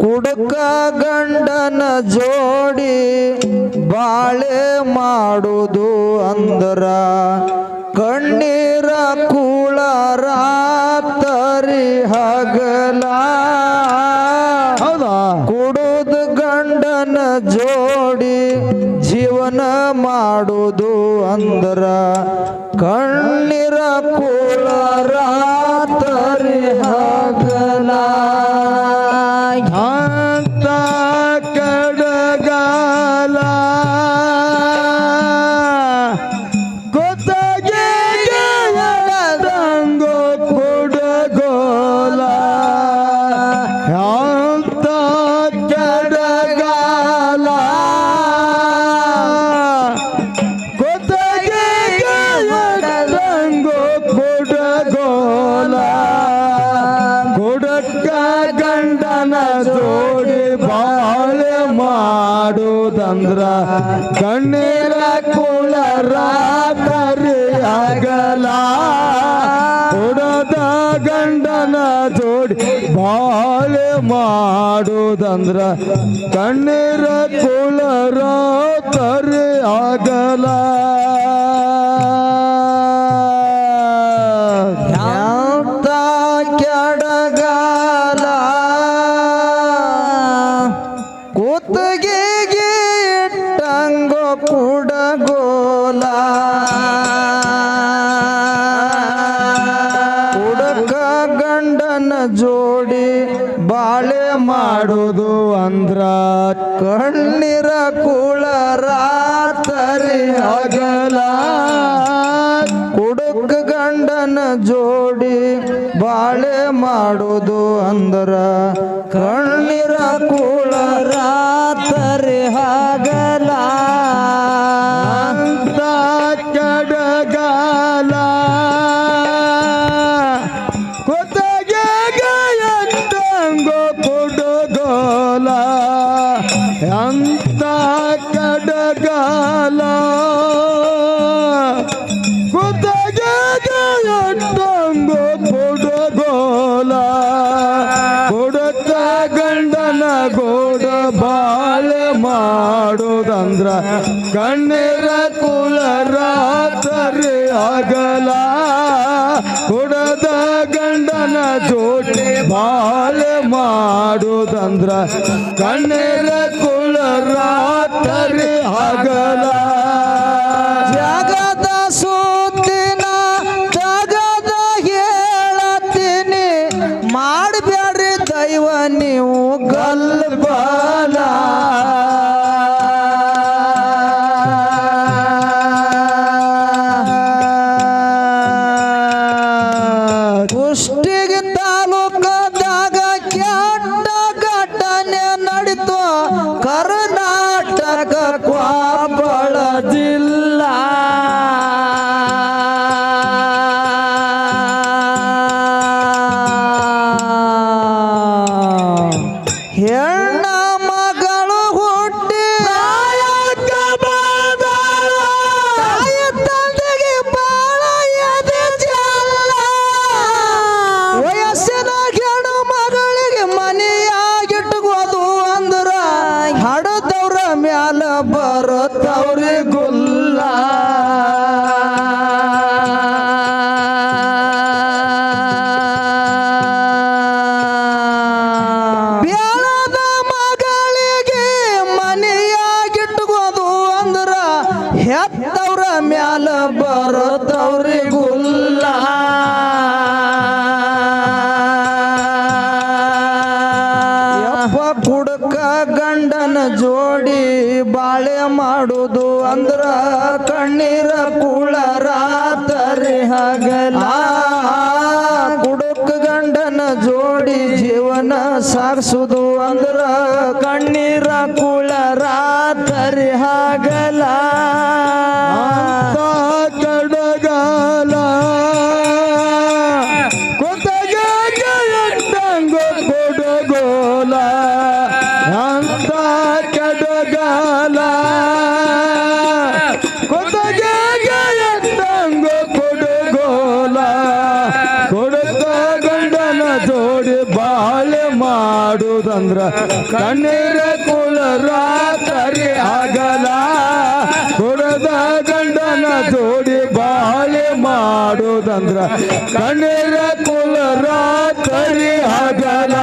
ಕುಡುಕ ಗಂಡನ ಜೋಡಿ ಬಾಳೆ ಮಾಡುದು ಅಂದ್ರ ಕಣ್ಣೀರ ಕೂಳ ರಾತರಿ ಹಗಲ. ಹೌದಾ? ಕುಡುದ ಗಂಡನ ಜೋಡಿ ಜೀವನ ಮಾಡುದು ಅಂದ್ರ ಕಣ್ಣೀರ ಕೂಳ ಗಂಡನ ಜೋಡಿ ಬಾಳೆ ಮಾಡುದಂದ್ರ ಕಣ್ಣೀರ ಕುಳರ ಕರೆ ಆಗಲ? ಮಾಡುದು ಅಂದ್ರ ಕಣ್ಣೀರ ಕೂಳ ರಾತರಿ ಹಗಲ ಕಣ್ಣೀರ ಕುಲ ರಾತ್ರಿ ಆಗಲ. ಕುಡದ ಗಂಡನ ಜೋಡಿ ಬಾಳೆ ಮಾಡುದಂದ್ರ ಕಣ್ಣರ ಕುಲ ತರಿ ಆಗಲ. ಹೆಣ್ಣ ಜೋಡಿ ಬಾಳೆ ಮಾಡುದು ಅಂದ್ರ ಕಣ್ಣೀರ ಕುಳ ರಾತರಿ ಹಗಲ. ಕುಡುಕ ಗಂಡನ ಜೋಡಿ ಜೀವನ ಸಾಗಿಸುದು ಅಂದ್ರ ಕಣ್ಣೀರ ಕುಳ ರಾತರಿ ಹಗಲ. ಕಣ್ಣೀರ ಕರಿ ಆಗಲ ಕುಡದ ಗಂಡನ ಜೋಡಿ ಬಾಳೆ ಮಾಡುದಂದ್ರ ಕಣ್ಣೀರ ಕರಿ ಆಗಲ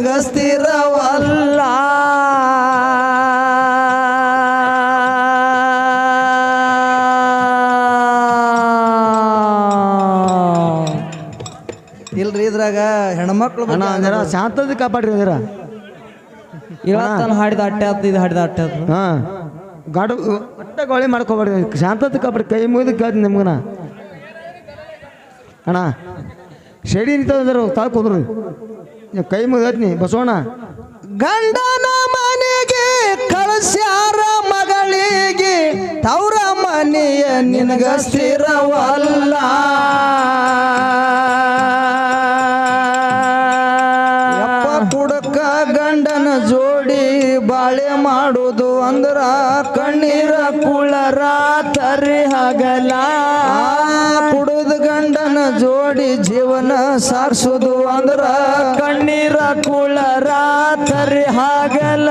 ನಿಮಗ ಸ್ಥಿರವಲ್ಲ. ಇಲ್ರಿ ಇದ್ರಾಗ ಹೆಣ್ಮಕ್ಳು ಜರ ಶಾಂತದ ಕಾಪಾಡ್ರಿ ಜರ ಇವತ್ತಲ್ಲಿ ಹಾಡಿದ ಅಟ್ಟೆ ಆತು ಇದು ಹಾಡಿದ ಅಟ್ಟೆ ಆತು. ಹಾ. ಗಾಡು ಅಟ್ಟೆ ಗೋಳಿ ಮಾಡ್ಕೋಬಾರ್ದು ಶಾಂತದ ಕಾಪಾಡಿ ಕೈ ಮುಗಿದು ಕೇಳ್ತೀನಿ ನಿಮ್ಗನ. ಅಣ್ಣ. ಶೆಡಿ ನಿಂತಂದ್ರು ತಾ ಕುಂದ್ರಿ ನೀವು ಕೈ ಮುಗಿದತ್ನಿ ಬಸವಣ್ಣ. ಗಂಡನ ಮನೆಗೆ ಕಳಸ್ಯಾರ ಮಗಳಿಗೆ, ತವ್ರ ಮನೆಯ ನಿನಗ ಸ್ಥಿರವಲ್ಲ. ಯಪ್ಪ ಕುಡಕ ಗಂಡನ ಜೋಡಿ ಬಾಳೆ ಮಾಡುದು ಅಂದ್ರ ಕಣ್ಣೀರ ಕುಳರ ತರಿ ಹಗಲ. ಜೋಡಿ ಜೀವನ ಸಾರಿಸೋದು ಅಂದ್ರ ಕಣ್ಣೀರ ಕುಳರ ತರಿ ಹಗಲ.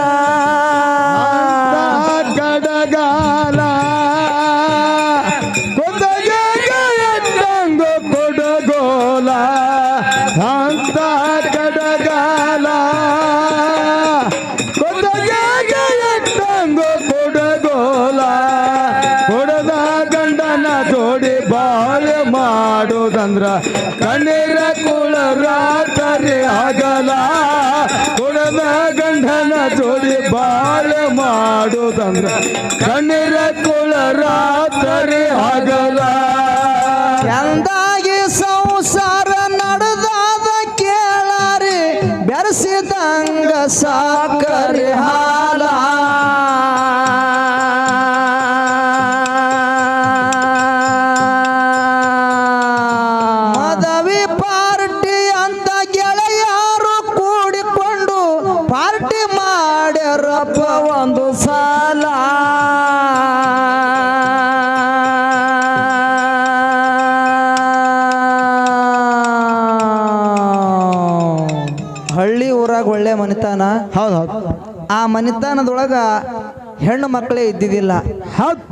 ಮಾಡೋದಂದ್ರ ಕಣ್ಣೀರ ಕುಳ ರಾತ್ರಿ ಆಗಲ ಚಂದಾಗಿ ಸಂಸಾರ ನಡೆದಾದ ಕೇಳಾರಿ ಬೆರೆಸಿದಂಗ ಸಾಕರಿ ಊರಾಗ ಒಳ್ಳೆ ಮನಿತಾನ. ಹೌದು ಹೌದು. ಆ ಮನಿತಾನದೊಳಗ ಹೆಣ್ಣು ಮಕ್ಕಳೇ ಇದ್ದಿದ್ದಿಲ್ಲ. ಹೌದು.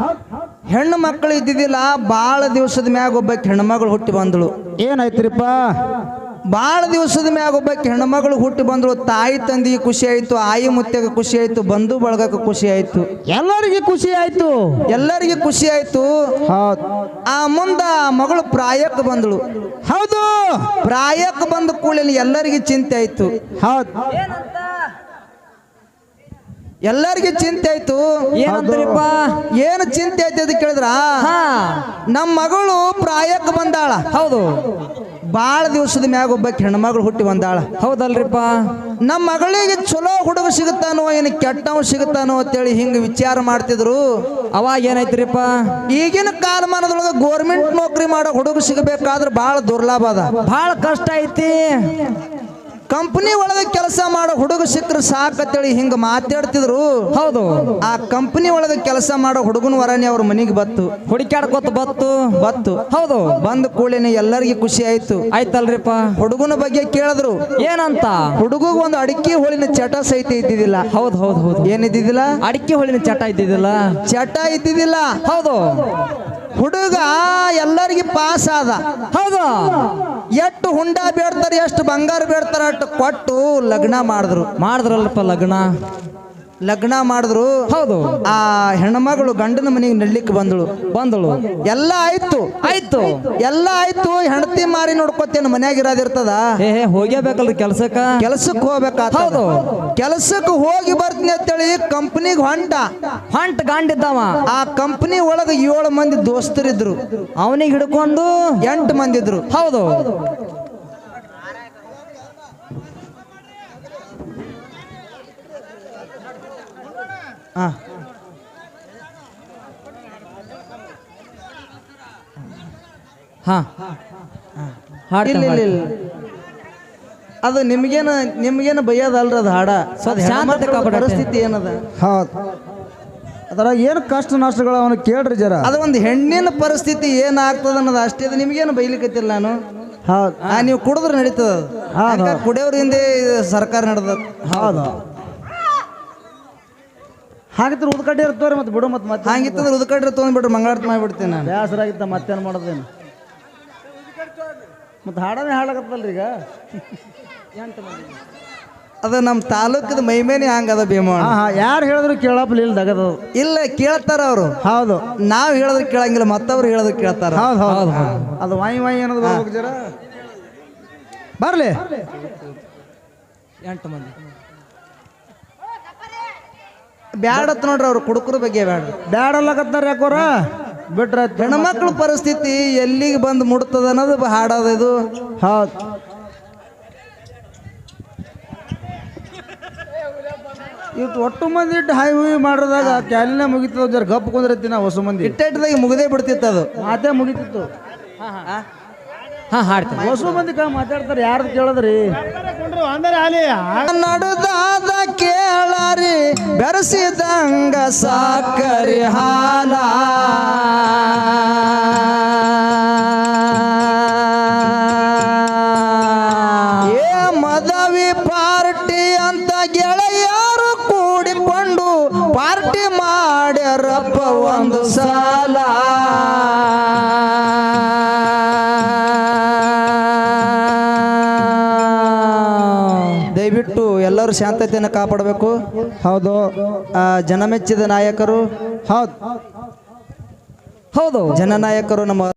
ಹೆಣ್ಣು ಮಕ್ಕಳು ಇದ್ದಿದ್ದಿಲ್ಲ ಭಾಳ ದಿವಸದ ಮ್ಯಾಗ ಒಬ್ಬಾಕಿ ಹೆಣ್ಮಗಳು ಹುಟ್ಟಿ ಬಂದಳು. ಏನಾಯ್ತ್ರಿಪ್ಪ? ಭಾಳ ದಿವಸದ ಮ್ಯಾಗ ಒಬ್ಬಾಕಿ ಹೆಣ್ಮಗಳು ಹುಟ್ಟಿ ಬಂದಳು. ತಾಯಿ ತಂದಿಗೆ ಖುಷಿ ಆಯ್ತು ಆಯಿ ಮುತ್ತೆಗೆ ಖುಷಿ ಆಯ್ತು ಬಂಧು ಬಳಗಕ್ಕೆ ಖುಷಿ ಆಯ್ತು. ಎಲ್ಲರಿಗೆ ಖುಷಿ ಆಯ್ತು. ಎಲ್ಲರಿಗೆ ಖುಷಿ ಆಯ್ತು. ಹೌದು. ಆ ಮುಂದ ಮಗಳು ಪ್ರಾಯಕ್ಕೆ ಬಂದಳು. ಹೌದು. ಪ್ರಾಯಕ್ಕೆ ಬಂದ ಕೂಡಲೇ ಎಲ್ಲರಿಗೂ ಚಿಂತೆ ಆಯ್ತು. ಹೌದು. ಎಲ್ಲರಿಗೆ ಚಿಂತೆ ಆಯ್ತು. ಏನಂದ್ರಿಪ್ಪ? ಏನು ಚಿಂತೆ ಆಯ್ತು ಅಂತ ಕೇಳಿದ್ರ? ನಮ್ಮ ಮಗಳು ಪ್ರಾಯಕ್ಕೆ ಬಂದಾಳ. ಹೌದು. ಭಾಳ ದಿವಸದ ಮ್ಯಾಗ ಒಬ್ಬಾಕಿ ಹೆಣ್ಮಗಳು ಹುಟ್ಟಿ ಬಂದಾಳ. ಹೌದಲ್ರಿಪ್ಪ. ನಮ್ಮ ಮಗಳಿಗೆ ಚಲೋ ಹುಡುಗ ಸಿಗುತ್ತಾನೋ ಏನು ಕೆಟ್ಟವ ಸಿಗುತ್ತಾನೋ ಅಂತೇಳಿ ಹಿಂಗೆ ವಿಚಾರ ಮಾಡ್ತಿದ್ರು. ಅವಾಗ ಏನಾಯ್ತ್ರಿಪ್ಪ ಈಗಿನ ಕಾಲಮಾನದೊಳಗೆ ಗೋರ್ಮೆಂಟ್ ನೌಕರಿ ಮಾಡೋ ಹುಡುಗ ಸಿಗಬೇಕಾದ್ರೆ ಭಾಳ ದುರ್ಲಾಭ ಅದ. ಬಹಳ ಕಷ್ಟ ಐತಿ. ಕಂಪ್ನಿ ಒಳಗೆ ಕೆಲಸ ಮಾಡೋ ಹುಡುಗ ಸಿಕ್ಕರೆ ಸಾಕತ್ತೇಳಿ ಹಿಂಗ ಮಾತಾಡ್ತಿದ್ರು. ಹೌದು. ಆ ಕಂಪನಿ ಒಳಗೆ ಕೆಲಸ ಮಾಡೋ ಹುಡುಗನ ವರನೇ ಅವ್ರ ಮನೆಗೆ ಬತ್ತು. ಹುಡುಕಾಡ್ಕೊತ ಬತ್ತು. ಬತ್ತು. ಹೌದು. ಬಂದ ಕೂಡಲೇ ಎಲ್ಲರಿಗೆ ಖುಷಿ ಆಯ್ತು. ಆಯ್ತಲ್ರಿಪ್ಪ. ಹುಡುಗನ ಬಗ್ಗೆ ಕೇಳಿದ್ರು. ಏನಂತ? ಹುಡುಗ ಒಂದು ಅಡಿಕೆ ಹೋಳಿನ ಚಟ ಸಹಿತ ಇದ್ದಿದ್ದಿಲ್ಲ. ಹೌದು ಹೌದು ಹೌದು. ಏನಿದ್ದಿದ್ದಿಲ್ಲ ಅಡಿಕೆ ಹೋಳಿನ ಚಟ ಇದ್ದಿದ್ದಿಲ್ಲ? ಚಟ ಇದ್ದಿದ್ದಿಲ್ಲ. ಹೌದು. ಹುಡುಗ ಎಲ್ಲರಿಗೆ ಪಾಸ್ ಆದ. ಹೌದು. ಎಷ್ಟು ಹುಂಡ ಬೇಡ್ತಾರೆ ಎಷ್ಟು ಬಂಗಾರ ಬೇಡ್ತಾರೆ ಅಷ್ಟು ಕೊಟ್ಟು ಲಗ್ನ ಮಾಡಿದ್ರು. ಮಾಡಿದ್ರಲ್ಲಪ್ಪ ಲಗ್ನ? ಲಗ್ನ ಮಾಡಿದ್ರು ಹೌದು. ಆ ಹೆಣ್ಮಗಳು ಗಂಡನ ಮನೆಗೆ ನಡ್ಲಿಕ್ಕೆ ಬಂದಳು. ಬಂದಳು. ಎಲ್ಲ ಆಯ್ತು. ಆಯ್ತು. ಎಲ್ಲ ಆಯ್ತು. ಹೆಂಡತಿ ಮಾರಿ ನೋಡ್ಕೊತೇನು ಮನ್ಯಾಗ ಇರೋದಿರ್ತದ. ಏ ಹೋಗ್ಯಬೇಕಲ್ರಿ ಕೆಲ್ಸಕ್ಕ? ಕೆಲ್ಸಕ್ಕೆ ಹೋಗ್ಬೇಕಾ ಹೌದು. ಕೆಲ್ಸಕ್ಕೆ ಹೋಗಿ ಬರ್ತೀನಿ ಅಂತೇಳಿ ಕಂಪ್ನಿಗೆ ಹೊಂಟ. ಹೊಂಟ್ ಗಾಂಡಿದ್ದವ. ಆ ಕಂಪ್ನಿ ಒಳಗೆ ಏಳು ಮಂದಿ ದೋಸ್ತರಿದ್ರು. ಅವನಿಗೆ ಹಿಡ್ಕೊಂಡು ಎಂಟು ಮಂದಿ ಇದ್ರು ಹೌದು. ಹಾ. ಹಾ. ಇಲ್ಲ ಅದು ನಿಮ್ಗೇನು ನಿಮ್ಗೇನು ಬೈಯೋದಲ್ರಿ ಅದು ಹಾಡ. ಶಾಂತತೆ. ಪರಿಸ್ಥಿತಿ ಏನದ? ಹೌದು. ಅದರ ಏನು ಕಷ್ಟ ನಷ್ಟಗಳು ಅವನು ಕೇಳ್ರಿ ಜರ. ಅದು ಒಂದು ಹೆಣ್ಣಿನ ಪರಿಸ್ಥಿತಿ ಏನಾಗ್ತದ ಅನ್ನೋದು ಅಷ್ಟೇ ಅದು ನಿಮ್ಗೇನು ಬೈಲಿಕತ್ತಿಲ್ಲ ನಾನು. ಹೌದು. ಆ ನೀವು ಕುಡಿದ್ರೆ ನಡೀತದ. ಕುಡಿಯೋರಿಂದ ಸರ್ಕಾರ ನಡೆದ ಹೌದು. ಹಾಗಿದ್ರೆ ಉದ್ಕಡ್ಡಿ ಇರ್ತವ್ರಿ ಮತ್ತೆ ಬಿಡು ಮತ್ತೆ ಮತ್ತೆ ಹಂಗಿತ್ತಂದ್ರೆ ಉದ್ಕಡ್ರೆ ತೊಗೊಂಡ್ಬಿಟ್ರೆ ಮಂಗಳಾರತಿ ಮಾಡಿಬಿಡ್ತೀನಿ ನಾನು. ಬೇಸರ ಮತ್ತೆ ಮತ್ತೇನು ಮಾಡೋದೇನು? ಮತ್ತೆ ಹಾಡನೇ ಹಾಳಾಗತ್ತಲ್ರಿ ಈಗ? ಅದು ನಮ್ಮ ತಾಲೂಕದ ಮೈಮೇನೆ ಹಂಗದ ಭೀಮ ಯಾರು ಹೇಳಿದ್ರು ಕೇಳಪ್ಪಲ್ಲ ಇಲ್ಲಿ ದಗದು ಇಲ್ಲ ಕೇಳ್ತಾರ ಅವರು. ಹೌದು. ನಾವು ಹೇಳಿದ್ರೆ ಕೇಳಂಗಿಲ್ಲ ಮತ್ತವ್ರು ಹೇಳಿದ್ರೆ ಕೇಳ್ತಾರ. ಹೌದು ಹೌದು. ಅದು ವಾಯಿ ವಾಯಿ ಅನ್ನೋದು ಬರ್ಬೇಕು ಜರ. ಬರ್ಲಿ. ಎಂಟು ಮಂದಿ. ಬ್ಯಾಡತ್ ನೋಡ್ರಿ ಅವ್ರು ಕುಡುಕರ ಬಗ್ಗೆ ಬ್ಯಾಡ. ಬ್ಯಾಡಲ್ಲಕತ್ತಾರ ಯಾಕೋರ ಬಿಟ್ರ ಹೆಣ್ಮಕ್ಳ ಪರಿಸ್ಥಿತಿ ಎಲ್ಲಿಗೆ ಬಂದು ಮುಡ್ತದ ಅನ್ನೋದು ಹಾಡೋದು ಇದು. ಹೌದು. ಇವತ್ತು ಒಟ್ಟು ಮಂದಿ ಇಟ್ಟು ಹೈ ಹೂವಿ ಮಾಡಿದಾಗ ಕ್ಯಾಲಿನ ಮುಗಿತದ ಜರ ಗಪ್ಪ ಕುಂದ್ರತಿ ನಾವು ಹೊಸ ಮಂದಿ. ಇಟ್ಟದಾಗ ಮುಗದೇ ಬಿಡ್ತಿತ್ತು ಅದು. ಮಾತೇ ಮುಗಿತಿತ್ತು. ಹಾ. ಹಾಡ್ತೀನಿ. ಹೊಸ ಮಂದಿ ಮಾತಾಡ್ತಾರೆ ಯಾರು ಕೇಳದ್ರಿ? ನಡುದಾದ ಕೇಳರಿ ಬೆರೆಸಿದಂಗ ಸಾಕರಿ ಹಾಲ. ಏ ಮದವಿ ಪಾರ್ಟಿ ಅಂತ ಗೆಳೆಯರು ಕೂಡಿಕೊಂಡು ಪಾರ್ಟಿ ಮಾಡ್ಯಾರಪ್ಪ ಒಂದು ಸಾಲ ಎಲ್ಲರೂ ಶಾಂತತೆಯನ್ನು ಕಾಪಾಡಬೇಕು. ಹೌದು. ಜನಮೆಚ್ಚಿದ ನಾಯಕರು. ಹೌದು. ಹೌದು ಜನನಾಯಕರು ನಮ್ಮ